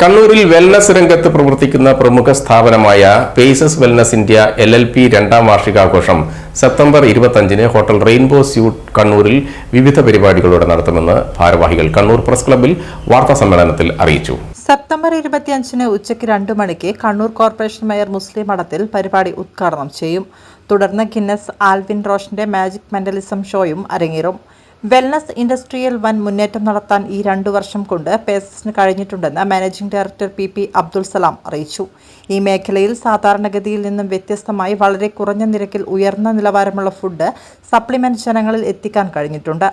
കണ്ണൂരിൽ വെൽനസ് രംഗത്ത് പ്രവർത്തിക്കുന്ന പ്രമുഖ സ്ഥാപനമായ Paces Wellness India L L P രണ്ടാം വാർഷികാഘോഷം സെപ്റ്റംബർ ഇരുപത്തഞ്ചിന് ഹോട്ടൽ റെയിൻബോ സ്യൂട്ട് കണ്ണൂരിൽ വിവിധ പരിപാടികളോടെ നടത്തുമെന്ന് ഭാരവാഹികൾ കണ്ണൂർ പ്രസ് ക്ലബിൽ വാർത്താ സമ്മേളനത്തിൽ അറിയിച്ചു. സെപ്റ്റംബർ ഇരുപത്തിയഞ്ചിന് ഉച്ചയ്ക്ക് രണ്ടു മണിക്ക് കണ്ണൂർ കോർപ്പറേഷൻ മേയർ മുസ്ലിം മഠത്തിൽ പരിപാടി ഉദ്ഘാടനം ചെയ്യും. തുടർന്ന് ഗിന്നസ് ആൽവിൻ റോഷന്റെ മാജിക് മെന്റലിസം ഷോയും അരങ്ങേറും. വെൽനസ് ഇൻഡസ്ട്രിയൽ വൻ മുന്നേറ്റം നടത്താൻ ഈ രണ്ടു വർഷം കൊണ്ട് പേസസിന് കഴിഞ്ഞിട്ടുണ്ടെന്ന് managing director P P Abdul Salam അറിയിച്ചു. ഈ മേഖലയിൽ സാധാരണഗതിയിൽ നിന്നും വ്യത്യസ്തമായി വളരെ കുറഞ്ഞ നിരക്കിൽ ഉയർന്ന നിലവാരമുള്ള ഫുഡ് സപ്ലിമെന്റ് ജനങ്ങളിൽ എത്തിക്കാൻ കഴിഞ്ഞിട്ടുണ്ട്.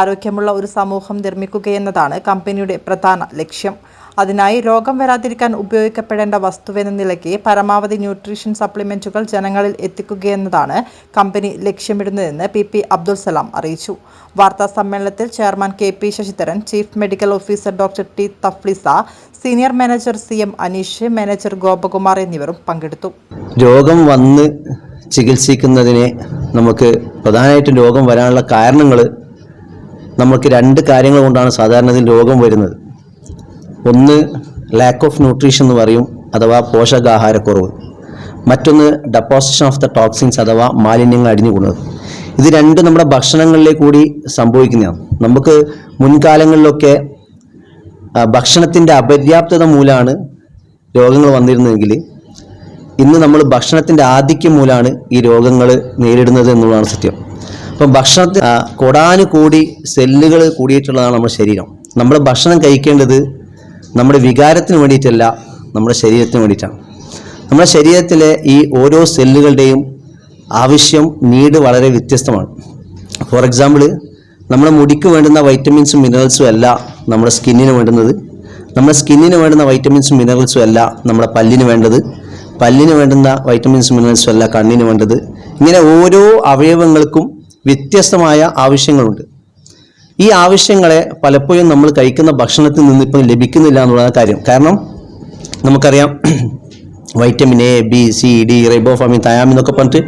ആരോഗ്യമുള്ള ഒരു സമൂഹം നിർമ്മിക്കുകയെന്നതാണ് കമ്പനിയുടെ പ്രധാന ലക്ഷ്യം. അതിനായി രോഗം വരാതിരിക്കാൻ ഉപയോഗിക്കപ്പെടേണ്ട വസ്തുവെന്ന നിലയ്ക്ക് പരമാവധി ന്യൂട്രീഷൻ സപ്ലിമെന്റുകൾ ജനങ്ങളിൽ എത്തിക്കുകയെന്നതാണ് കമ്പനി ലക്ഷ്യമിടുന്നതെന്ന് പി പി അബ്ദുൾ സലാം അറിയിച്ചു. വാർത്താ സമ്മേളനത്തിൽ chairman K P Sasidharan chief medical officer doctor T Thaflisa senior manager C M Aneesh manager Gopakumar എന്നിവരും പങ്കെടുത്തു. രോഗം വന്ന് ചികിത്സിക്കുന്നതിനെ നമുക്ക് പ്രധാനമായിട്ടും രോഗം വരാനുള്ള കാരണങ്ങൾ നമുക്ക് രണ്ട് കാര്യങ്ങൾ കൊണ്ടാണ് സാധാരണ രോഗം വരുന്നത്. ഒന്ന് ലാക്ക് ഓഫ് ന്യൂട്രീഷൻ എന്ന് പറയും അഥവാ പോഷകാഹാരക്കുറവ്. മറ്റൊന്ന് ഡെപ്പോസിഷൻ ഓഫ് ദ ടോക്സിൻസ് അഥവാ മാലിന്യങ്ങൾ അടിഞ്ഞുകൂടുന്നത് ഇത് രണ്ടും നമ്മുടെ ഭക്ഷണങ്ങളിലേക്ക് കൂടി സംഭവിക്കുന്നതാണ്. നമുക്ക് മുൻകാലങ്ങളിലൊക്കെ ഭക്ഷണത്തിന്റെ അപര്യാപ്തത മൂലമാണ് രോഗങ്ങൾ വന്നിരുന്നതെങ്കിൽ ഇന്ന് നമ്മൾ ഭക്ഷണത്തിന്റെ ആധിക്യം മൂലമാണ് ഈ രോഗങ്ങൾ നേരിടുന്നത് എന്നുള്ളതാണ് സത്യം. അപ്പം ഭക്ഷണത്തിൽ കോടാനുകൂടി സെല്ലുകൾ കൂടിയിട്ടുള്ളതാണ് നമ്മുടെ ശരീരം. നമ്മൾ ഭക്ഷണം കഴിക്കേണ്ടത് നമ്മുടെ വികാരത്തിന് വേണ്ടിയിട്ടല്ല നമ്മുടെ ശരീരത്തിന് വേണ്ടിയിട്ടാണ്. നമ്മുടെ ശരീരത്തിലെ ഈ ഓരോ സെല്ലുകളുടെയും ആവശ്യം നീഡ് വളരെ വ്യത്യസ്തമാണ്. ഫോർ എക്സാമ്പിൾ നമ്മുടെ മുടിക്ക് വേണ്ടുന്ന വൈറ്റമിൻസും മിനറൽസും അല്ല നമ്മുടെ സ്കിന്നിന് വേണ്ടുന്നത്. നമ്മുടെ സ്കിന്നിന് വേണ്ടുന്ന വൈറ്റമിൻസും മിനറൽസും അല്ല നമ്മുടെ പല്ലിന് വേണ്ടത്. പല്ലിന് വേണ്ടുന്ന വൈറ്റമിൻസും മിനറൽസും അല്ല കണ്ണിന് വേണ്ടത്. ഇങ്ങനെ ഓരോ അവയവങ്ങൾക്കും വ്യത്യസ്തമായ ആവശ്യങ്ങളുണ്ട്. ഈ ആവശ്യങ്ങളെ പലപ്പോഴും നമ്മൾ കഴിക്കുന്ന ഭക്ഷണത്തിൽ നിന്ന് ഇപ്പം ലഭിക്കുന്നില്ല എന്നുള്ളതാണ് കാര്യം. കാരണം നമുക്കറിയാം vitamin A B C D riboflavin thiamine എന്നൊക്കെ പറഞ്ഞിട്ട്